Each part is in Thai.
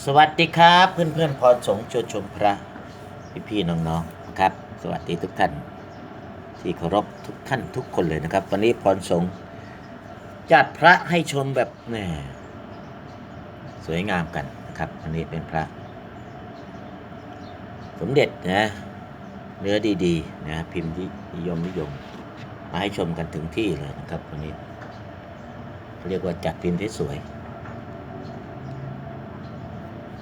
สวัสดีครับเพื่อนเพื่อนๆพรสงชวนชมพระพี่พี่ๆน้องๆนะครับ สวัสดีทุกท่าน ที่เคารพทุกท่านทุกคนเลยนะครับ วันนี้พรสงจัดพระให้ชมแบบแหน่สวยงามกันนะครับวันนี้เป็นพระ สมเด็จนะเนื้อดีๆนะพิมพ์ที่นิยมนิยมมาให้ชมกันถึงที่เลยนะครับวันนี้เรียกว่าจัดพิมพ์ที่สวย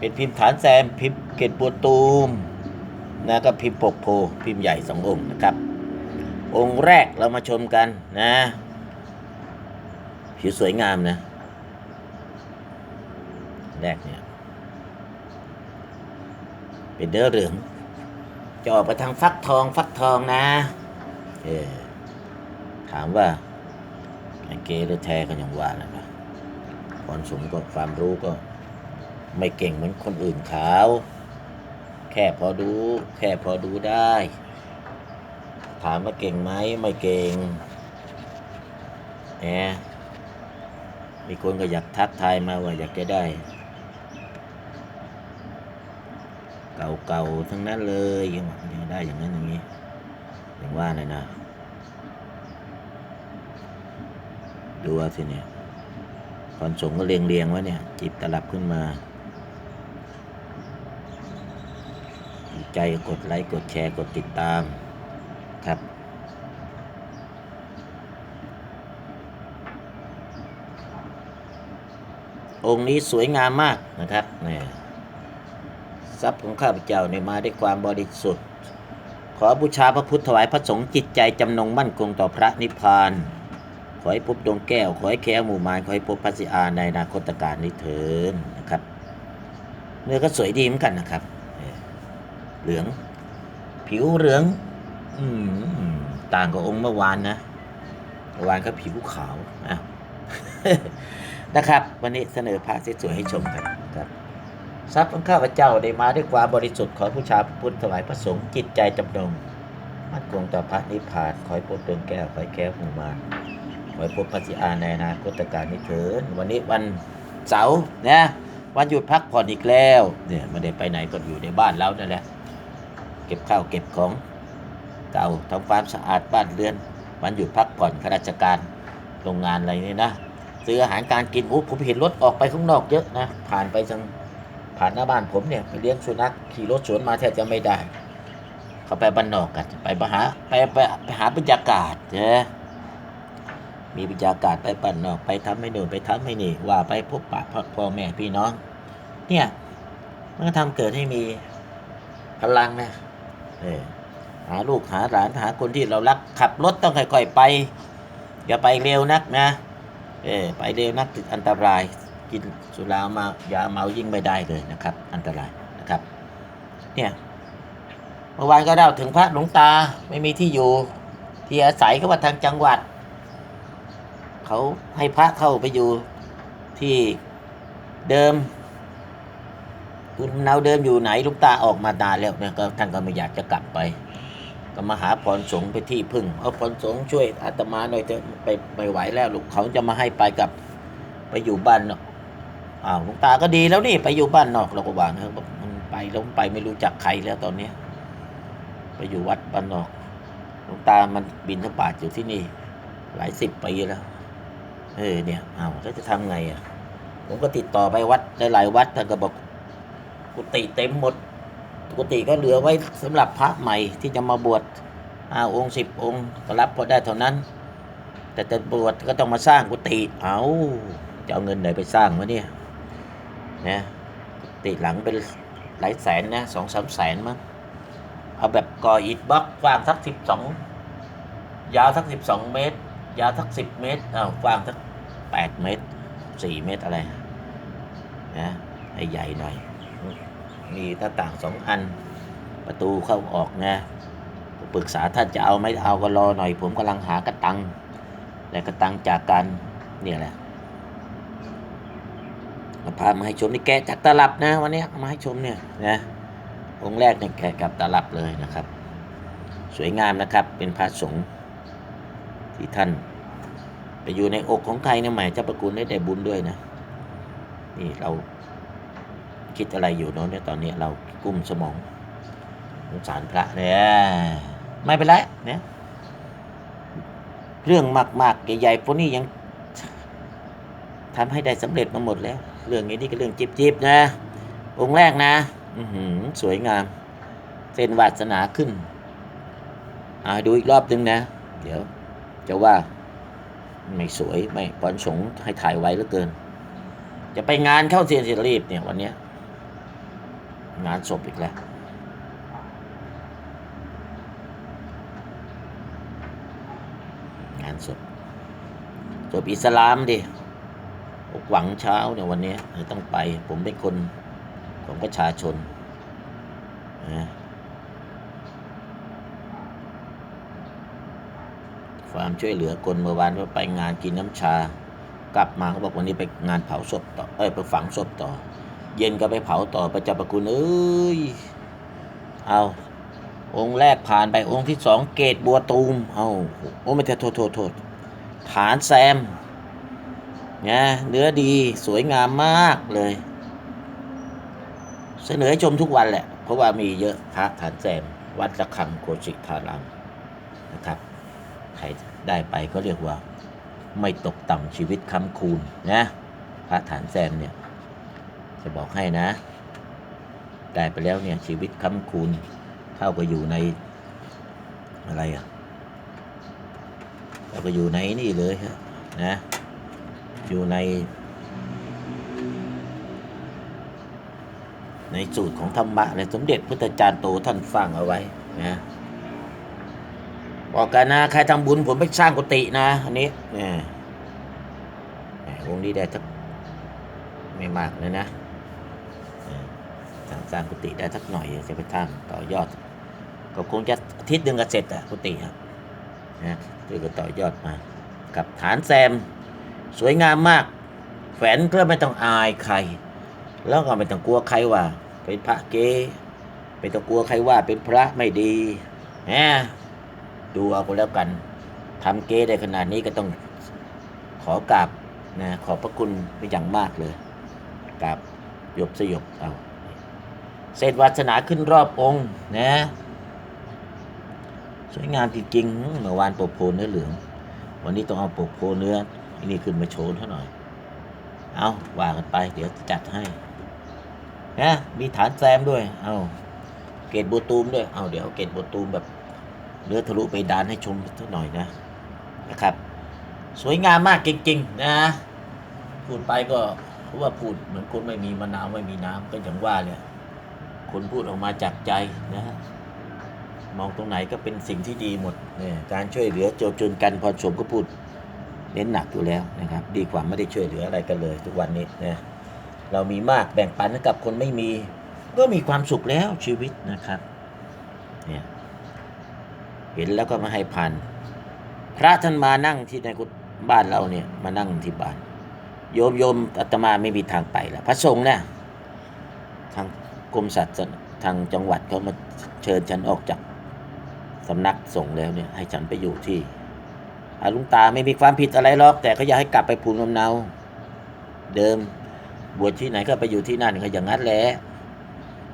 เป็นพิมพ์ฐานแซมพิมพ์เกตบัวตูมนะก็พิมพ์ปกโพพิมพ์ใหญ่สององค์นะครับ องค์แรกเรามาชมกันนะผิวสวยงามนะ แรกเนี่ย เป็นเนื้อเหลืองจะออกไปทางฟักทองฟักทองนะ เออถามว่าไอเกหรือแท้ก็ยังว่าแหละนะพรสมก็ความรู้ก็ ไม่เก่งเหมือนคนอื่นเขาแค่พอดู แค่พอดูได้ ถามว่าเก่งไหมไม่เก่งแหมมีคนก็อยากทักทายมาว่าอยากจะได้ เก่าๆทั้งนั้นเลยยังยังได้อย่างนั้นอย่างนี้อย่างว่าเลยนะดูเอาสิเนี่ยคอนสงก็เรียงเรียงๆไว้เนี่ย จิบตลับขึ้นมาถูก ใจกดไลค์กดแชร์กดติดตามครับ องค์นี้สวยงามมากนะครับเนี่ยทรัพย์ของข้าพเจ้าเนี่ยมาด้วยความบริสุทธิ์ ขอบูชาพระพุทธถวายพระสงฆ์จิตใจจำนงมั่นคงต่อพระนิพพานขอให้พบดวงแก้ว ขอให้แค้วหมู่มารขอให้พบพระสิอาในอนาคตการนี้เถินนะครับ เนื้อก็สวยดีเหมือนกันนะครับ เหลือง ผิวเหลือง อืมต่างกับองค์เมื่อวานนะเมื่อวานก็ผิวขาวอะนะครับ วันนี้เสนอพระสวยๆให้ชมกันครับทรัพย์ของข้าพเจ้าได้มาด้วยความบริสุทธิ์ขอผู้ชาพระพุทธถวายพระสงฆ์จิตใจจำนงมั่นคงต่อพระนิพพานขอให้พบดวงแก้วขอให้แก้วหูมาขอให้พบพระสิอาในอนาคตการนี้เถิดวันนี้วันเสาร์นะวันหยุดพักผ่อนอีกแล้วเนี่ยไม่ได้ไปไหนก็อยู่ในบ้านเรานั่นแหละ เก็บข้าวเก็บของเก่าทำความสะอาดบ้านเรือนวันหยุดพักผ่อนข้าราชการโรงงานอะไรนี่นะซื้ออาหารการกินโอ้ผมเห็นรถออกไปข้างนอกเยอะนะ ผ่านไปทางผ่านหน้าบ้านผมเนี่ยไปเลี้ยงสุนัขขี่รถสวนมาแทบจะไม่ได้ เขาไปบ้านนอกกันไปหาไปไปไปหาบรรยากาศเนยมีบรรยากาศไปปั่นนอกไปทำให้หนูนไปทำให้นี่ ว่าไปพบปะพ่อพ่อแม่พี่น้อง เนี่ยมันก็ทำเกิดให้มีพลังนะ เออหาลูกหาหลานหาคนที่เรารักขับรถต้องค่อยๆไป อย่าไปเร็วนักนะ เออไปเร็วนักติดอันตราย กินสุรามาอย่าเมายิ่งไม่ได้เลยนะครับ อันตรายนะครับ เนี่ยเมื่อวานก็เล่าถึงพระหลวงตาไม่มีที่อยู่ ที่อาศัยก็ว่าทางจังหวัด เขาให้พระเข้าไปอยู่ที่เดิม คุณเนาเดิมอยู่ไหนลุงตาออกมานานแล้วเนี่ยก็ท่านก็ไม่อยากจะกลับไป ก็มาหาพรสงฆ์ไปที่พึ่งเอาพรสงฆ์ช่วยอาตมาหน่อยเถอะไปไม่ไหวแล้วลูกเขาจะมาให้ไปกับไปอยู่บ้านนอกอ้าวลุงตาก็ดีแล้วนี่ไปอยู่บ้านนอกเราก็วางเออมันไปแล้วมันไปไม่รู้จักใครแล้วตอนเนี้ยไปอยู่วัดบ้านนอกลวงตามันบินทบาทอยู่ที่นี่ หลายสิบปีแล้วเออเนี่ยเอาแล้วจะทำไงอะผมก็ติดต่อไปวัดหลายๆวัดท่านก็บอก กุฏิเต็มหมดกุฏิก็เหลือไว้สำหรับพระใหม่ที่จะมาบวชห้าองค์สิบองค์ก็รับพอได้เท่านั้น แต่จะบวชก็ต้องมาสร้างกุฏิเอาจะเอาเงินไหนไปสร้างวะเนี่ยนะกุฏิหลังเป็นหลายแสนนะสองสามแสนมั้งเอาแบบก่ออิฐบล็อกกว้างสักสิบสองยาวสักสิบสองเมตร ยาวสักสิบเมตรอ้าวกว้างสักแปดเมตรสี่เมตรอะไรนะให้ใหญ่หน่อย มีหน้าต่างสองอัน ประตูเข้าออกนะปรึกษาท่านจะเอาไม่เอาก็รอหน่อย ผมกำลังหากระตังและกระตังจากการเนี่ยแหละมาพามาให้ชมนี่แกจากตลับนะวันนี้มาให้ชมเนี่ยนะองค์แรกเนี่ยแกะกับตลับเลยนะครับ สวยงามนะครับเป็นพระสงฆ์ที่ท่านไปอยู่ในอกของใครเนี่ยหมายเจ้าประคุณได้ได้บุญด้วยนะนี่เรา คิดอะไรอยู่เนาะเนี่ยตอนนี้เรากุ้มสมองสงสารพระเนี่ยไม่เป็นไรเนี่ยเรื่องมากๆใหญ่ๆพวกนี้ยังทำให้ได้สำเร็จมาหมดแล้ว เรื่องนี้นี่ก็เรื่องจิบๆนะ องค์แรกนะ อือหือสวยงาม เส้นวาสนาขึ้น อ่าดูอีกรอบนึงนะ เดี๋ยว จะว่า ไม่สวยไม่ปอนสงให้ถ่ายไว้เหลือเกิน จะไปงานเข้าเทียนสิรีบเนี่ยวันเนี้ย งานศพอีกแล้วงานศพศพอิสลามดิอกหวังเช้าเนี่ยวันนี้ต้องไป ผมเป็นคนของประชาชนนะความช่วยเหลือคนเมื่อวานว่าไปงานกินน้ำชากลับมาเขาบอกวันนี้ไปงานเผาศพต่อเอ้ยไปฝังศพต่อ เย็นก็ไปเผาต่อประจับประคุณเอ้ย เอาองค์แรกผ่านไปองค์ที่สองเกตบัวตูม เอาโอ้ไม่ใช่โทษโทษโทษฐานแซมนะเนื้อดีสวยงามมากเลย เสนอให้ชมทุกวันแหละ เพราะว่ามีเยอะพระฐานแซม วัดระฆังโคสิทารามนะครับ ใครได้ไปก็เรียกว่า ไม่ตกต่ำชีวิตค้ำคูณนะพระฐานแซมเนี่ย จะบอกให้นะ ได้ไปแล้วเนี่ยชีวิตค้ำคูณเท่ากับอยู่ในอะไรอะเท่ากับอยู่ในนี่เลยฮะนะ อยู่ใน ในสูตรของธรรมะเลยสมเด็จพุทธจารย์โตท่านฟังเอาไว้นะบอกกันนะใครทำบุญผมไปสร้างกุฏินะ อันนี้เนี่ยวงนี้ได้สักไม่มากเลยนะ สร้างางกุฏิได้สักหน่อยจะไปทำต่อยอด ก็คงจะอาทิตย์หนึ่งก็เสร็จอะกุฏิครับนะเพื่ก็ต่อยอดมา กับฐานแซม สวยงามมาก แฝนก็ไม่ต้องอายใคร แล้วก็ไม่ต้องกลัวใครว่า เป็นพระเกไม่ต้องกลัวใครว่าเป็นพระไม่ดีแหมดูเอาก็แล้วกันทำเกได้ขนาดนี้ก็ต้องขอกราบนะขอบพระคุณเป็นอย่างมากเลยกราบหยบสยบเอา เศษวาสนาขึ้นรอบองค์นะสวยงามจริงๆเมื่อวานโปกโพเนื้อเหลือง วันนี้ต้องเอาโปกโพเนื้ออันนี้ขึ้นมาโชว์เท่าหน่อย เอาว่ากันไป เดี๋ยวจัดให้นะมีฐานแซมด้วย เอาเกตบัวตูมด้วย เอาเดี๋ยวเกตบัวตูมแบบเนื้อทะลุไปดานให้ชมสักหน่อยนะนะครับ สวยงามมากจริง ๆ นะ พูดไปก็เพราะว่าพูดเหมือนคนไม่มีมะนาวไม่มีน้ำก็อย่างว่าเนี่ย คนพูดออกมาจากใจนะฮะมองตรงไหนก็เป็นสิ่งที่ดีหมดเนี่ยการช่วยเหลือโจจนกันพอชมก็พูดเน้นหนักอยู่แล้วนะครับ ดีกว่าไม่ได้ช่วยเหลืออะไรกันเลย ทุกวันนี้นะเรามีมากแบ่งปันให้กับคนไม่มี ก็มีความสุขแล้วชีวิตนะครับเนี่ยเห็นแล้วก็มาให้ผ่านพระท่านมานั่งที่ในกุฏบ้านเราเนี่ยมานั่งที่บ้าน โยมโยมอาตมาไม่มีทางไปแล้วพระสงฆ์เนี่ยทาง กรมศาสนาทางจังหวัดเขามาเชิญฉันออกจากสำนักส่งฆ์แล้วเนี่ยให้ฉันไปอยู่ที่อาลุงตาไม่มีความผิดอะไรหรอก แต่เขาอยากให้กลับไปภูมิลำเนา เดิมบวชที่ไหนก็ไปอยู่ที่นั่นก็อย่างนั้นแหละ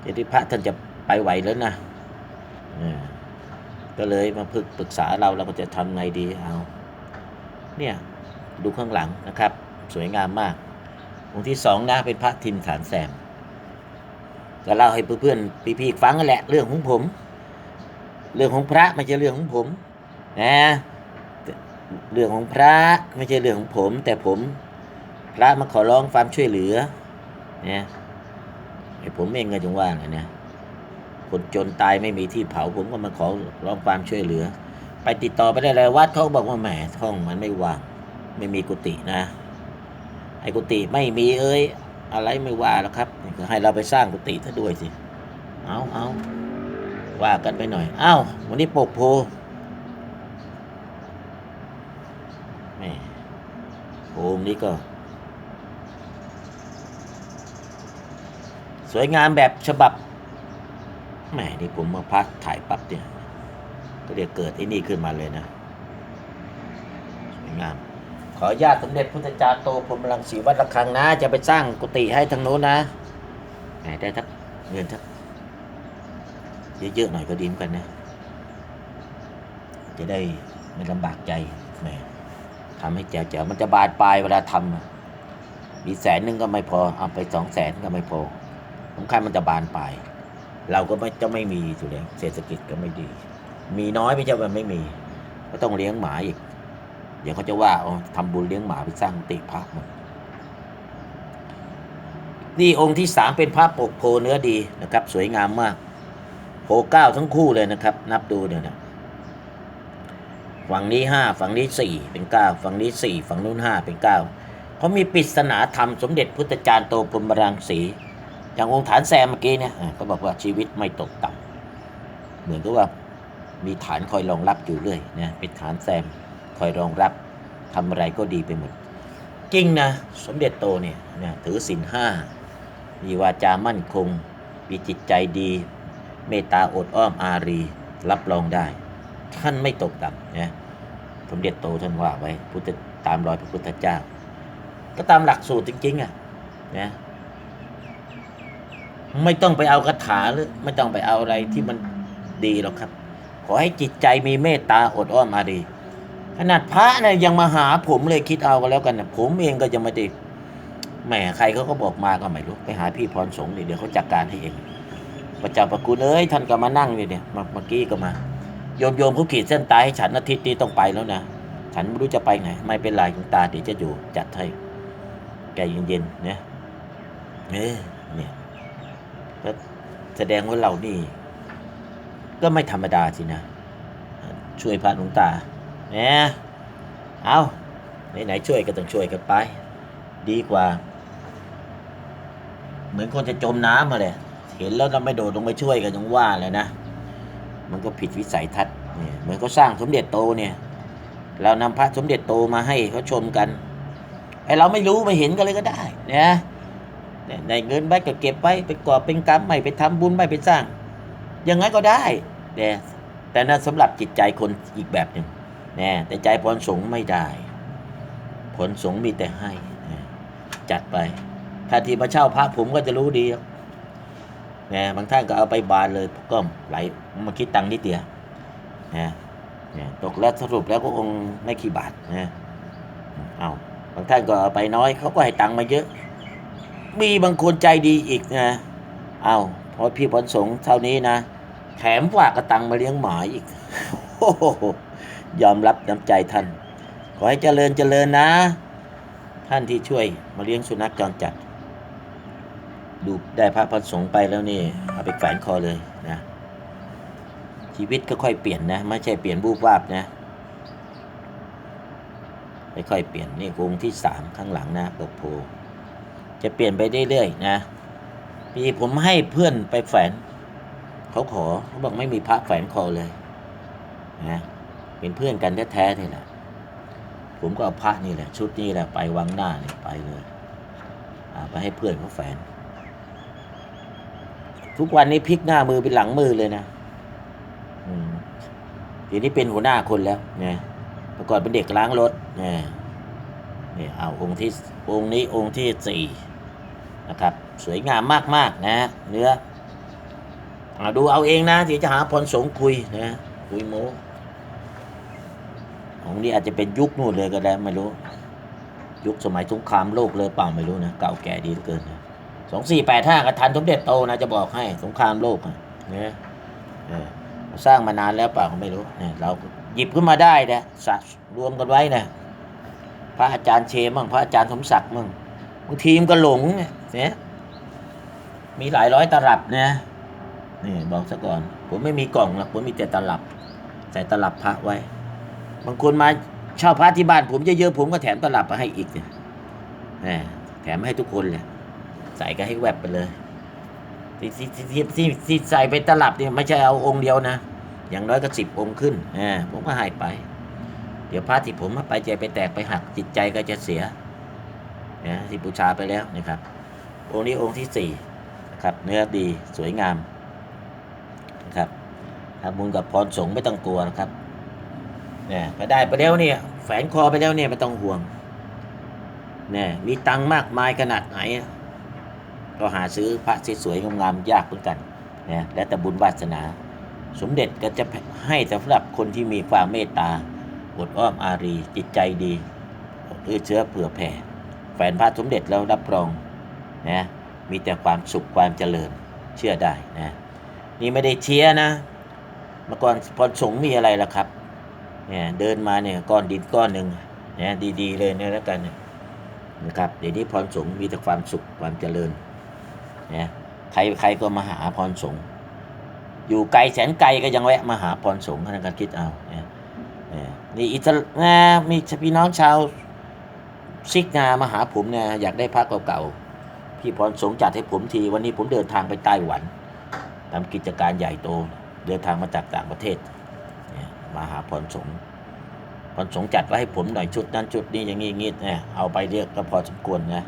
เดี๋ยวที่พระท่านจะไปไหวแล้วนะก็เลยมาพึกปรึกษาเราเราก็จะทำไงดีเอา เนี่ยดูข้างหลังนะครับ สวยงามมากองค์ที่สองนะเป็นพระทิมฐานแซม ก็เล่าให้เพื่อนๆพี่ๆฟังกันแหละ เรื่องของผม เรื่องของพระไม่ใช่เรื่องของผมนะเรื่องของพระไม่ใช่เรื่องของผม แต่ผมพระมาขอร้องความช่วยเหลือเนี่ยไอ้ผมเองก็จงว่าไงนะคนจนตายไม่มีที่เผาผมก็มาขอร้องความช่วยเหลือ ไปติดต่อไปได้เลยวัดเขาบอกว่าแหมห้องมันไม่ว่างไม่มีกุฏินะ ไอ้กุฏิไม่มีเอ้ย อะไรไม่ว่าแล้วครับก็ให้เราไปสร้างกุฏิซะด้วยสิเอาเอาว่ากันไปหน่อยเอ้าวันนี้ปกโพแม่โพมนี้ก็ สวยงามแบบฉบับแหมนี่ผมมาพักถ่ายปั๊บเนี่ยก็เรียกเกิดไอ้นี่ขึ้นมาเลยนะสวยงาม ขอญาตสมเด็จพุทธจารย์โตพรมรังสีวัดระฆังนะ จะไปสร้างกุฏิให้ทางโน้นนะได้ทักเงินทักเยอะๆหน่อยก็ดีเหมือนกันนะ จะได้ไม่ลำบากใจแหมทำให้แจ๋วๆมันจะบานปลายเวลาทำมีแสนหนึ่งก็ไม่พอเอาไปสองแสนก็ไม่พอสำคัญมันจะบานปลายเราก็ไม่จะไม่มีอยู่แล้วเศรษฐกิจก็ไม่ดี มีน้อยไม่ใช่ว่าไม่มี ก็ต้องเลี้ยงหมาอีก ดี๋ยวเขาจะว่าทำบุญเลี้ยงหมาไปสร้างติพระหมดนี่องค์ที่สามเป็นพระปกโพเนื้อดีนะครับ สวยงามมากโพเก้าทั้งคู่เลยนะครับ นับดูเนี่ยนะฝั่งนี้ห้าฝั่งนี้สี่เป็นเก้าฝั่งนี้สี่ฝั่งนู้นห้าเป็นเก้าเขามีปริศนาธรรมสมเด็จพุทธจารย์โตพรมรังสีอย่างองค์ฐานแซมเมื่อกี้เนี่ยอะก็บอกว่าชีวิตไม่ตกต่ำเหมือนกับว่ามีฐานคอยรองรับอยู่เรื่อยนะเป็นฐานแซม คอยรองรับทำอะไรก็ดีไปหมด จริงนะ สมเด็จโตเนี่ยนะถือศีลห้ามีวาจามั่นคง มีจิตใจดี เมตตาอดอ้อมอารี รับรองได้ ท่านไม่ตกต่ำนะสมเด็จโตท่านว่าไว้พุทธตามรอยพระพุทธเจ้า ก็ตามหลักสูตรจริง ๆอะนะไม่ต้องไปเอาคาถาหรือไม่ต้องไปเอาอะไรที่มันดีหรอกครับ ขอให้จิตใจมีเมตตาอดอ้อมอารี ขนาดพระเนี่ยยังมาหาผมเลยคิดเอากันแล้วกันนะผมเองก็จะม่ได้แหมใครเขาก็บอกมาก็ไม่รู้ไปหาพี่พรสงฆ์เดี๋ยวเขาจัดการให้เองพระเจ้าประคุณเอ้ยท่านก็มานั่งอยู่เนี่ยมาเมื่อกี้ก็มาโยมโยมเขาขีดเส้นตายให้ฉันอาทิตย์นี้ต้องไปแล้วนะฉันไม่รู้จะไปไหน ไม่เป็นไรคุณตาเดี๋ยวจะอยู่จัดให้แกเย็นๆเนะเออเนี่ยแสดงว่าเรานี่ ก็ไม่ธรรมดาสินะ ช่วยพระหลวงตา นี่ยเอาไหนๆช่วยก็ต้องช่วยกันไป ดีกว่า เหมือนคนจะจมน้ำมาเลยเห็นแล้วเราไม่โดดลงไปช่วยกันยังว่าเลยนะ มันก็ผิดวิสัยทัศน์เนี่ยเหมือนเขาสร้างสมเด็จโตเนี่ย เรานำพระสมเด็จโตมาให้เขาชมกันไอเราไม่รู้ไม่เห็นกันเลยก็ได้นะเนี่ยได้เงินไว้ก็เก็บไว้ไปก่อเป็นกรรมไม่ไปทำบุญไม่ไปสร้างยังไงก็ได้แต่แต่นั่นสำหรับจิตใจคนอีกแบบหนึ่ง นะแต่ใจพรสงไม่ได้ ผลสงมีแต่ให้ จัดไปถ้าที่มาเช่าพระผมก็จะรู้ดีครับนะบางท่านก็เอาไปบานเลยก็ไหลมาคิดตังค์นิดเดียวนะเนี่ยตกแล้วสรุปแล้วก็องค์ไม่กี่บาทนะเอาบางท่านก็เอาไปน้อยเขาก็ให้ตังค์มาเยอะ มีบางคนใจดีอีกนะเอาพอพี่พรสงเท่านี้นะ แถมฝากกระตังมาเลี้ยงหมาอีกโอ้โห ยอมรับน้ำใจท่าน ขอให้เจริญเจริญนะ ท่านที่ช่วยมาเลี้ยงสุนัขจรจัด ดูได้พระพรสงฆ์ไปแล้วนี่เอาไปแฝนคอเลยนะ ชีวิตก็ค่อยเปลี่ยนนะ ไม่ใช่เปลี่ยนบูบวาบนะค่อยเปลี่ยนนี่องค์ที่สามข้างหลังนะปกโพจะเปลี่ยนไปเรื่อยๆนะปีผมให้เพื่อนไปแฝนเขาขอเขาบอกไม่มีพระแฝนคอเลยนะ เป็นเพื่อนกันแท้ๆนี่แหละ ผมก็เอาพระนี่แหละ ชุดนี้แหละไปวังหน้านี่ไปเลยเอาไปให้เพื่อนเขาแฝน ทุกวันนี้พลิกหน้ามือเป็นหลังมือเลยนะอืมทีนี้เป็นหัวหน้าคนแล้วเนี่ยเมื่อก่อนเป็นเด็กล้างรถเนี่ยนี่เอาองค์ที่องค์นี้องค์ที่สี่นะครับ สวยงามมากๆนะ เนื้อเอาดูเอาเองนะที่จะหาพรสงคุยนะคุยโม ของนี้อาจจะเป็นยุคนู่นเลยก็ได้ไม่รู้ ยุคสมัยสงครามโลกเลยเปล่าไม่รู้นะเก่าแก่ดีเหลือเกินนะสองสี่แปดห้าก็ทันสมเด็จโตนะจะบอกให้สงครามโลกอะนะเออสร้างมานานแล้วเปล่าก็ไม่รู้เนี่ยเราหยิบขึ้นมาได้นะสะรวมกันไว้นะพระอาจารย์เชมั่งพระอาจารย์สมศักดิ์มั่งบางทีมก็หลงเนี่ยเนี่ยมีหลายร้อยตลับนะนี่บอกซะก่อน ผมไม่มีกล่องหรอกผมมีแต่ตลับ ใส่ตลับพระไว้ บางคนมาเช่าพระที่บ้านผมเยอะๆผมก็แถมตลับมาให้อีกเนี่ยแหมแถมให้ทุกคนเลยใส่ก็ให้แวบไปเลยที่ที่ที่ที่ที่ใส่ไปตลับเนี่ยไม่ใช่เอาองค์เดียวนะ อย่างน้อยก็สิบองค์ขึ้นอ่าผมก็ให้ไป เดี๋ยวพระที่ผมเอาไปใจไปแตกไปหักจิตใจก็จะเสียนะที่บูชาไปแล้วนะครับ องค์นี้องค์ที่สี่นะครับ เนื้อดีสวยงามนะครับทำบุญกับพรสงฆ์ไม่ต้องกลัวนะครับ เนี่ยพอได้ไปแล้วเนี่ยแฝนคอไปแล้วเนี่ยไม่ต้องห่วงเนี่ยมีตังมากมายขนาดไหน ก็หาซื้อพระสวยๆงามๆยากเหมือนกันนะแล้วแต่บุญวาสนา สมเด็จก็จะให้สำหรับคนที่มีความเมตตาอดอ้อมอารีจิตใจดีเอื้อเชื้อเผื่อแผ่ แฟนพระสมเด็จแล้วรับรองนะมีแต่ความสุขความเจริญเชื่อได้นะนี่ไม่ได้เชียนะเมื่อก่อนพรสงมีอะไรล่ะครับ เนี่ยเดินมาเนี่ยก้อนดินก้อนหนึ่งเนี่ยดีๆเลยเนี่ยแล้วกันนะครับเดี๋ยวนี้พรสงมีแต่ความสุขความเจริญนะใครใครก็มาหาพรสงอยู่ไกลแสนไกลก็ยังแวะมาหาพรสงฆ์ท่านก็คิดเอาเนี่ยนี่อิตานะมีพี่น้องชาวซิกนามาหาผมเนี่ยอยากได้พระเก่าๆพี่พรสงฆ์จัดให้ผมทีวันนี้ผมเดินทางไปไต้หวันทำกิจการใหญ่โตเดินทางมาจากต่างประเทศ มาหาพรสงฆ์พรสงฆ์จัดไว้ให้ผมหน่อยชุดนั้นชุดนี้อย่างนี้งี้เนี่ยเอาไปเรียกก็พอสมควรนะ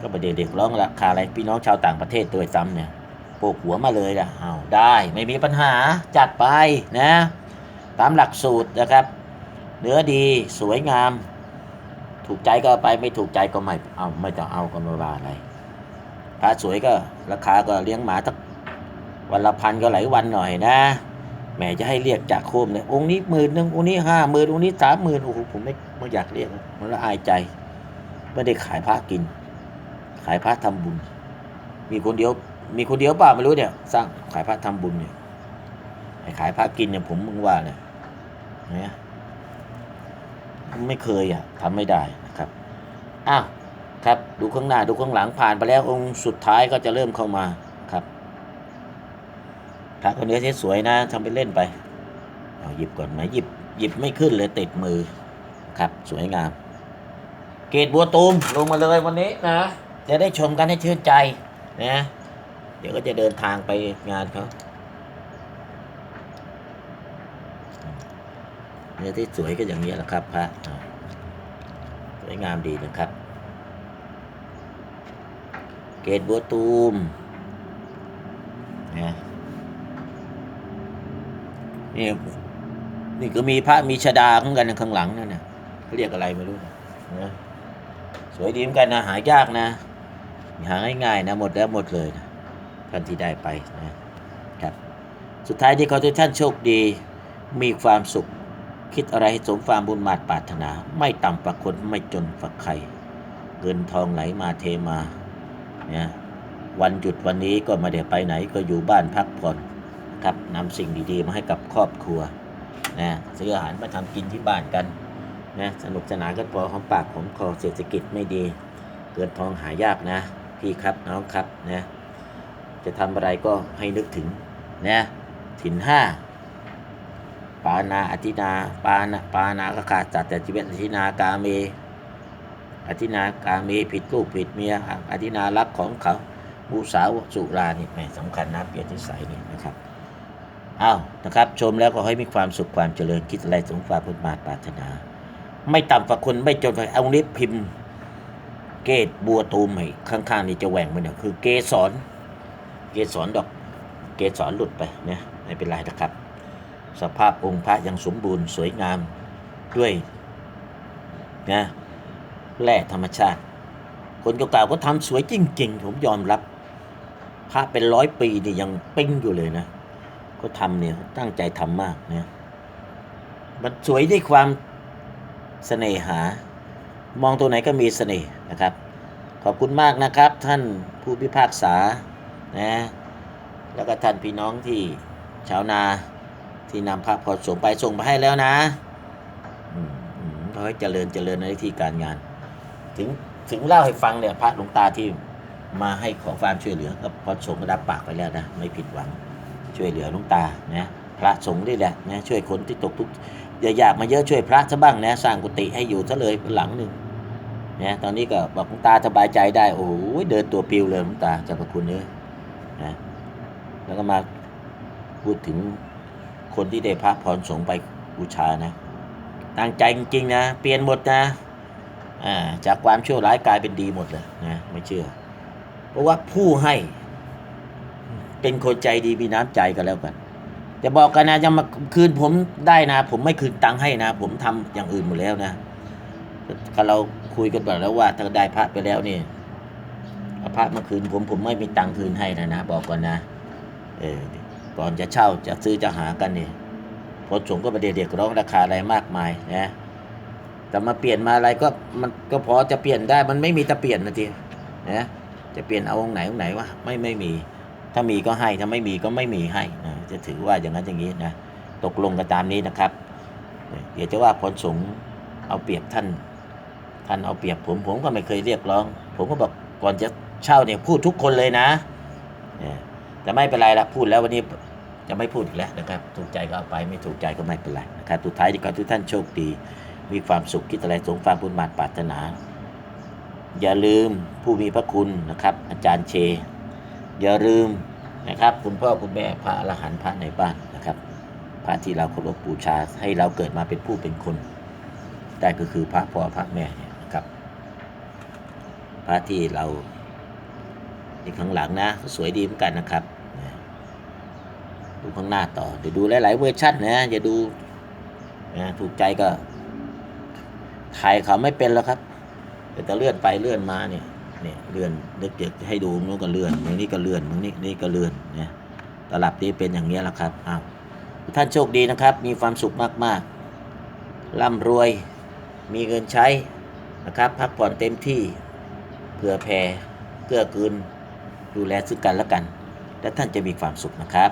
ก็ประเดี๋ยวเด็กร้องราคาอะไรพี่น้องชาวต่างประเทศโดวยซ้ำเนี่ยโปกหัวมาเลยนะเอาได้ไม่มีปัญหาจัดไปนะ ตามหลักสูตรนะครับ เนื้อดีสวยงาม ถูกใจก็ไปไม่ถูกใจก็ไม่เอาไม่ต้องเอาก็ไม่ว่าอะไรพระสวยก็ราคาก็เลี้ยงหมาสักวันละพันก็หลายวันหน่อยนะ แหมจะให้เรียกจากโคมเลยองค์นี้หมื่นหนึ่งองค์นี้ห้าหมื่นองค์นี้สามหมื่นโอ้โหผมไม่ไม่อยากเรียกมันละอายใจไม่ได้ขายพระกิน ขายพระทำบุญ มีคนเดียว มีคนเดียวเปล่าไม่รู้เนี่ย สร้างขายพระทำบุญเนี่ยขายพระกินเนี่ยผมมึงว่าเนี่ยเนี่ยไม่เคยอะทำไม่ได้นะครับอ้าวครับ ดูข้างหน้าดูข้างหลังผ่านไปแล้วองค์สุดท้ายก็จะเริ่มเข้ามา พระคนนี้สวยๆนะทำไปเล่นไป เอาหยิบก่อนไหมหยิบหยิบไม่ขึ้นเลยติดมือครับสวยงาม เกตบัวตูมลงมาเลยวันนี้นะ จะได้ชมกันให้ชื่นใจนะเดี๋ยวก็จะเดินทางไปงานเขาเนื้อที่สวยก็อย่างนี้แหละครับพระสวยงามดีนะครับ เกตบัวตูมนะ นี่นี่ก็มีพระมีชดาข้างกันข้างหลังนั่นนะเขาเรียกอะไรไม่รู้นะสวยดีเหมือนกันนะหายากนะ หาง่ายๆนะหมดแล้วหมดเลยนะท่านที่ได้ไปนะครับ สุดท้ายที่ขอทุกท่านโชคดี มีความสุข คิดอะไรให้สมความบุญมาตรปรารถนา ไม่ต่ำกว่าคนไม่จนฝักใครเงินทองไหลมาเทมาเนี่ยวันหยุดวันนี้ก็ไม่ได้ไปไหนก็อยู่บ้านพักผ่อน ครับนำสิ่งดีๆ มาให้กับครอบครัวนะซื้ออาหารมาทำกินที่บ้านกันนะสนุกสนานกันพอหอมปากหอมคอเศรษฐกิจไม่ดี เกินทองหายากนะ พี่ครับน้องครับนะจะทำอะไรก็ให้นึกถึงนะถิ่นห้าปานาอธินาปานาปานาก็ขาดจัดแต่ชีวิตอธินากาเมอธินากาเมผิดลูกผิดเมียอธินารักของเขาบูสาวสุรานี่แหมสำคัญนะเปลี่ยนนิสัยนี่นะครับ อ้าวนะครับ ชมแล้วก็ให้มีความสุขความเจริญคิดอะไรสมความพุทธมาปรารถนา ไม่ต่ำกว่าคนไม่จนกว่าเอานี้พิมพ์ เกตบัวตูมไอ้ข้างๆนี่จะแหว่งไปเนี่ยคือเกสรเกสรดอก เกสรหลุดไปเนี่ยไม่เป็นไรนะครับ สภาพองค์พระยังสมบูรณ์สวยงามด้วยนะแร่ธรรมชาติ คนเก่าๆก็ทำสวยจริง ๆ ผมยอมรับ พระเป็นร้อยปีนี่ยังปิ้งอยู่เลยนะ ก็ทำเนี่ยตั้งใจทำมากเนี่ยมันสวยด้วยความเสน่หา มองตัวไหนก็มีเสน่ห์นะครับ ขอบคุณมากนะครับ ท่านผู้พิพากษานะแล้วก็ท่านพี่น้องที่ชาวนาที่นำพระพอส่งไปส่งไปให้แล้วนะอืมอืมขอให้เจริญเจริญในที่การงาน ถึงถึงเล่าให้ฟังเนี่ยพระหลวงตาที่มาให้ขอความช่วยเหลือก็พอส่งก็รับปากไปแล้วนะ ไม่ผิดหวัง ช่วยเหลือลวงตานะพระสงฆ์นี่แหละนะช่วยคนที่ตกทุกข์อย่าอยากมาเยอะช่วยพระซะบ้างนะสร้างกุฏิให้อยู่ซะเลยหลังหนึ่งนะตอนนี้ก็บอกลวงตาสบายใจได้โอ้โหเดินตัวปิวเลยลวงตาจ้าพระคุณเนี่ยนะแล้วก็มาพูดถึงคนที่ได้พระพรสงฆ์ไปบูชานะตั้งใจจริงๆนะ เปลี่ยนหมดนะจากความชั่วร้ายกลายเป็นดีหมดเลยนะไม่เชื่อ เพราะว่าผู้ให้ เป็นคนใจดีมีน้ำใจกันแล้วกันจะบอกกันนะจะมาคืนผมได้นะ ผมไม่คืนตังค์ให้นะ ผมทำอย่างอื่นหมดแล้วนะก็เราคุยกันแบบแล้วว่าถ้าได้พระไปแล้วนี่พระมื่อคืนผมผมไม่มีตังค์คืนให้นะนะบอกก่อนนะเออก่อนจะเช่าจะซื้อจะหากันเนี่ยพอสงก็ไม่ได้เรียกร้องราคาอะไรมากมายนะแต่มาเปลี่ยนมาอะไรก็มันก็พอจะเปลี่ยนได้ มันไม่มีจะเปลี่ยนนะทีนะจะเปลี่ยนเอาองค์ไหนองค์ไหนวะไม่ไม่มี ถ้ามีก็ให้ถ้าไม่มีก็ไม่มีให้นะจะถือว่าอย่างนั้นอย่างนี้นะตกลงกันตามนี้นะครับ เดี๋ยวจะว่าผลสงเอาเปรียบท่าน ท่านเอาเปรียบผมผมก็ไม่เคยเรียกร้อง ผมก็บอกก่อนจะเช่าเนี่ยพูดทุกคนเลยนะแต่ไม่เป็นไรละพูดแล้ววันนี้จะไม่พูดอีกแล้วนะครับ ถูกใจก็เอาไปไม่ถูกใจก็ไม่เป็นไรนะครับสุดท้ายดีกว่าทุกท่านโชคดี มีความสุขคิดอะไรสมความบุญมาปรารถนา อย่าลืมผู้มีพระคุณนะครับ อาจารย์เช อย่าลืมนะครับ คุณพ่อคุณแม่พระอรหันต์พระในบ้านนะครับพระที่เราเคารพบูชาให้เราเกิดมาเป็นผู้เป็นคนได้ก็คือพระพ่อพระแม่เนี่ยนะครับ พระที่เราที่ข้างหลังนะ สวยดีเหมือนกันนะครับดูข้างหน้าต่อเดี๋ยวดูหลาย ๆ เวอร์ชันนะอย่าดูนะถูกใจก็ถ่ายเขาไม่เป็นแล้วครับแต่จะเลื่อนไปเลื่อนมาเนี่ย เนี่ยเลื่อนนึกจะให้ดูนู้นก็เลื่อนตรงนี้ก็เลื่อนตรงนี้นี่ก็เลื่อนเนี่ยตลับนี้เป็นอย่างนี้แหละครับอ้าวท่านโชคดีนะครับ มีความสุขมากๆร่ำรวยมีเงินใช้นะครับ พักผ่อนเต็มที่เผื่อแผ่เกื้อกูลดูแลซึ่งกันและกัน และท่านจะมีความสุขนะครับ